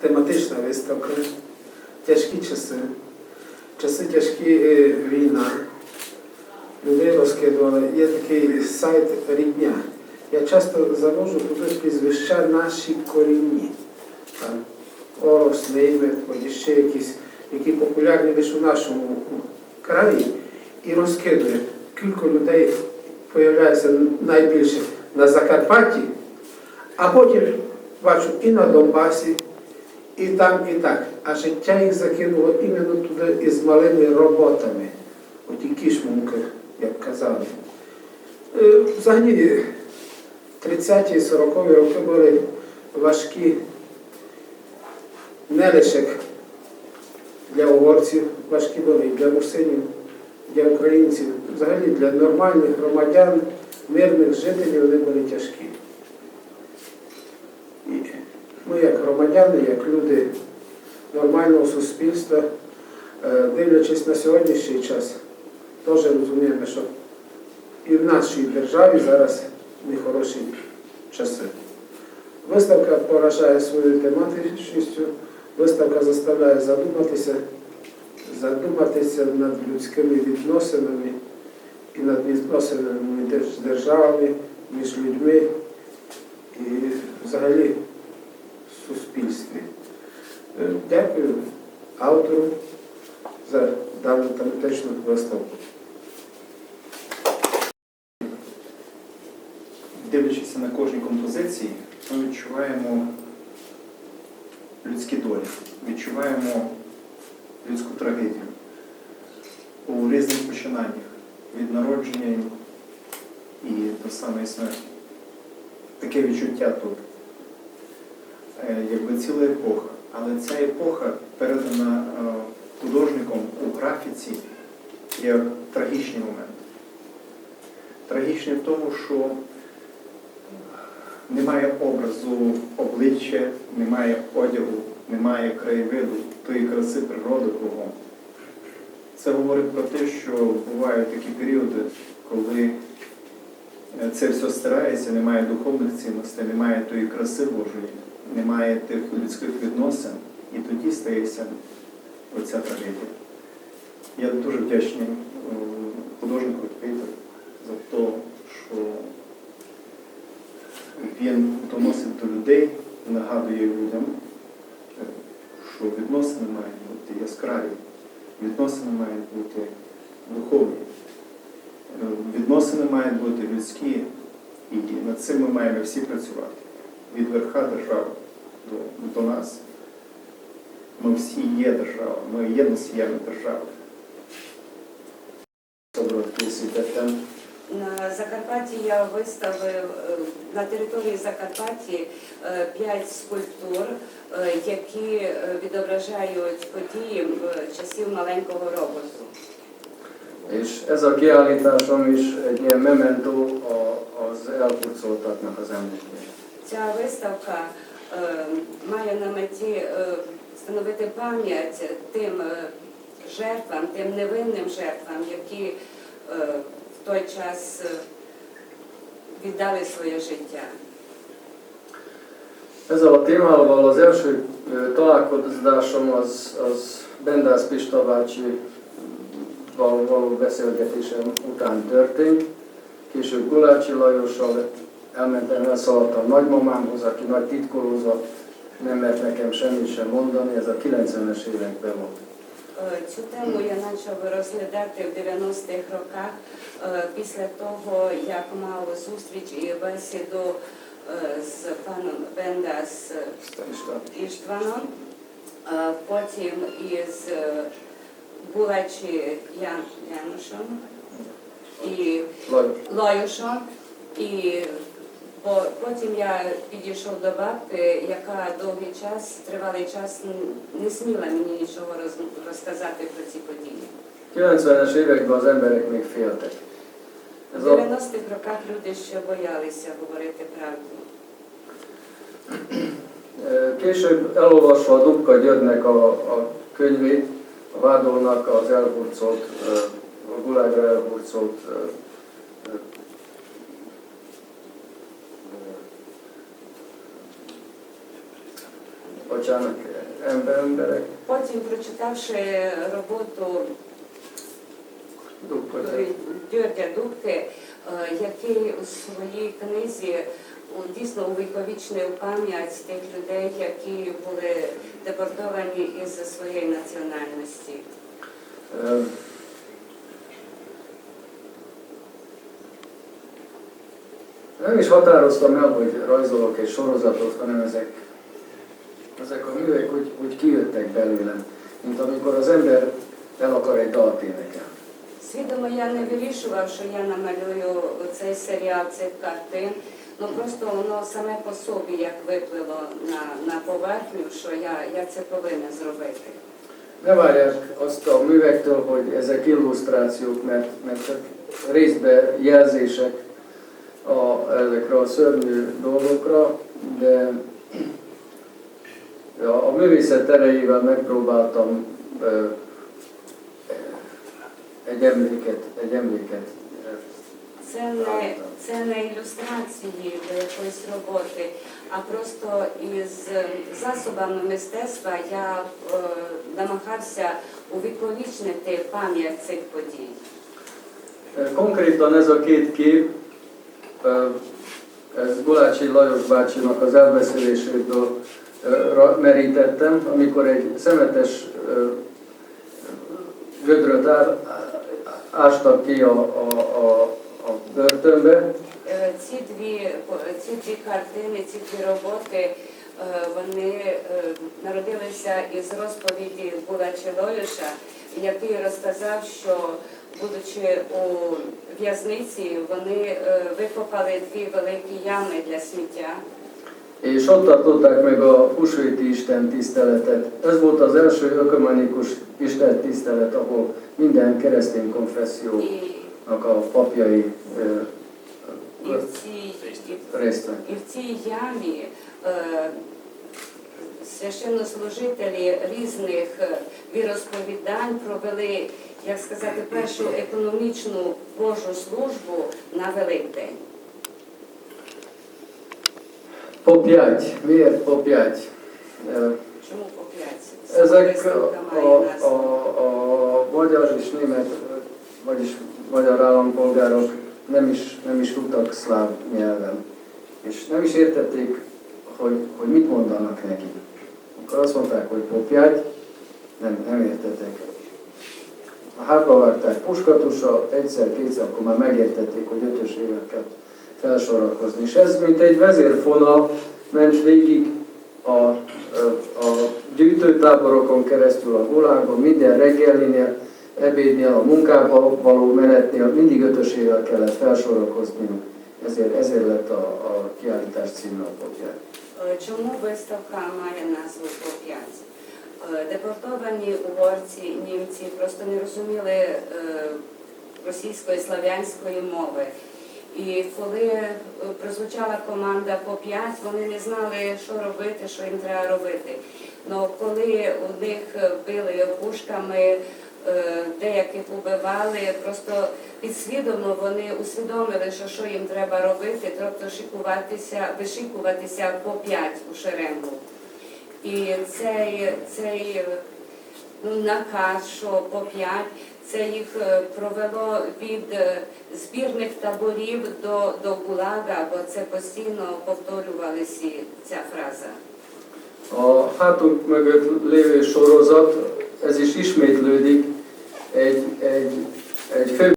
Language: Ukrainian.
тематична виставка. Тяжкі часи. Часи тяжкі е, війна. Людей розкидували. Є такий сайт Рідня. Я часто завожу туди прізвища наші корінні. Орос, Неймет, от ще якісь, які популярні лише у нашому краї, і розкидує. Кілька людей появляється найбільше на Закарпатті, а потім бачу і на Донбасі, і там, і так. А життя їх закинуло іменно туди із малими роботами. Оті кішмунки, як казали. Е, Взагалі 30-ті, 40-ві роки були важкі не лише для угорців, важкі були для русинів, для українців, взагалі для нормальних громадян, мирних жителів вони були тяжкі. Ми, як громадяни, як люди нормального суспільства, е, дивлячись на сьогоднішній час, теж розуміємо, що і в нашій державі зараз нехороші часи. Виставка поражає своєю тематичністю, виставка заставляє задуматися, задуматися над людськими відносинами і над відносинами між державами, між людьми і взагалі суспільстві. Е, Дякую автору за дану тематичну виставку. Дивлячись на кожній композиції, ми відчуваємо людські долі, відчуваємо людську трагедію у різних починаннях від народження і до самої смерті. Таке відчуття тут, якби ціла епоха. Але ця епоха передана е, художником у графіці як трагічний момент. Трагічний в тому, що немає образу обличчя, немає одягу, немає краєвиду, тої краси природи кругом. Це говорить про те, що бувають такі періоди, коли е, це все стирається, немає духовних цінностей, немає тої краси Божої, немає тих людських відносин, і тоді стається оця трагедія. Я дуже вдячний е, художнику Пейтеру за те, що він доносить до людей, нагадує людям, що відносини мають бути яскраві, відносини мають бути духовні, е, відносини мають бути людські, і над цим ми маємо всі працювати. Від верха держави до, до нас. Ми всі є держава, ми є носіями держави. На Закарпатті я виставив е, на території Закарпатті е, п'ять скульптур, е, які відображають події в часів маленького роботу. És ez a kiállításom is egy ilyen memento a- az elhurcoltaknak az emlékére. Ця виставка е, має на меті е, встановити пам'ять тим е, жертвам, тим невинним жертвам, які е, в той час е, віддали своє життя. Ezzel a témával az első találkozásom az, az Bendász Pista bácsi való beszélgetésem után történt. Később Gulácsi Lajossal elmentem, elszaladtam nagymamámhoz, aki nagy titkolózat, nem mert nekem semmit sem mondani, ez a 90-es években volt. Цю тему я почав розглядати в 90-х роках після того, як мав зустріч і бесіду з паном Бендас Isten. Іштваном, потім із Булачі Янушем і. Лоюшом. І потім я підійшов до бабки, яка довгий час, тривалий час не сміла мені нічого роз- розказати про ці події. 90-es években az emberek még féltek. Ez a, 90-х роках люди ще боялися говорити правду. Később elolvasva a Dubka Györgynek a, a könyvét, a vádolnak az elhurcolt, a gulágra elhurcolt bocsának, emberek, Потім, прочитавши роботу. Дьордя Дубки, е, який у своїй книзі дійсно увіковічнив пам'ять тих людей, які були депортовані із своєї національності. Nem is határoztam el, hogy rajzolok egy sorozatot, hanem ezek, úgy, kijöttek belőlem, mint amikor az ember el akar egy dalt énekelni. Свідомо я не вирішував, що я намалюю цей серіал цих картин. Ну просто воно саме по собі як виплило на, на поверхню, що я, я це повинна зробити. Ne várják azt a művektől, hogy ezek illusztrációk, mert, mert csak részben jelzések a, ezekre a szörnyű dolgokra, de a, művészet erejével megpróbáltam egy emléket, egy emléket Це не, це не ілюстрації до якоїсь роботи, а просто із е, засобами мистецтва я е, намагався увіковічнити пам'ять цих подій. Konkrétan ez a két kép, ez Gulácsi Lajos bácsinak az elbeszéléséből merítettem, amikor egy szemetes gödröt ástak ki a, a, a, a börtönbe, Ці дві, ці дві картини, ці дві роботи, вони народилися із розповіді Булачі Лоюша, який розказав, що будучи у в'язниці, вони викопали дві великі ями для сміття. és ott tartották meg a húsvéti Isten tiszteletet. Ez volt az első ökumenikus Isten tisztelet, ahol minden keresztény konfessziónak І, a papjai ö, і, в цій, і, részt vettek. і в цій ямі е, священнослужителі різних е, віросповідань провели, як сказати, першу економічну Божу службу на Великдень. Po 5. Miért po 5? Чому по п'ять? Ezek Виставка a, має a, назву. a magyar és német, vagyis magyar állampolgárok nem is, nem is tudtak szláv nyelven. És nem is értették, hogy, hogy mit mondanak neki. Akkor azt mondták, hogy popjágy, nem, nem értettek. Ha hátba vágták puskatusa, egyszer, kétszer, akkor már megértették, hogy ötösével kell felsorakozni. És ez, mint egy vezérfonal, ment végig a, a, a gyűjtőtáborokon keresztül a Golánkon, minden reggelinél, ebédnél, a munkába való menetnél mindig ötösével kellett felsorakozni. Ezért, ezért lett a, a kiállítás címe a popjár. Е, Чому виставка має назву по п'ять? Е, Депортовані угорці, німці просто не розуміли е, російської слав'янської мови. І коли е, прозвучала команда по п'ять, вони не знали, що робити, що їм треба робити. Но коли у них били пушками, е, деяких убивали, просто підсвідомо вони усвідомили, що, що їм треба робити, тобто шикуватися, вишикуватися по п'ять у шеренгу. І цей, цей ну, наказ, що по п'ять, це їх е, провело від е, збірних таборів до до Гулага, бо це постійно повторювалася ця фраза. A hátunk mögött lévő sorozat, ez is ismétlődik, egy, egy, egy fő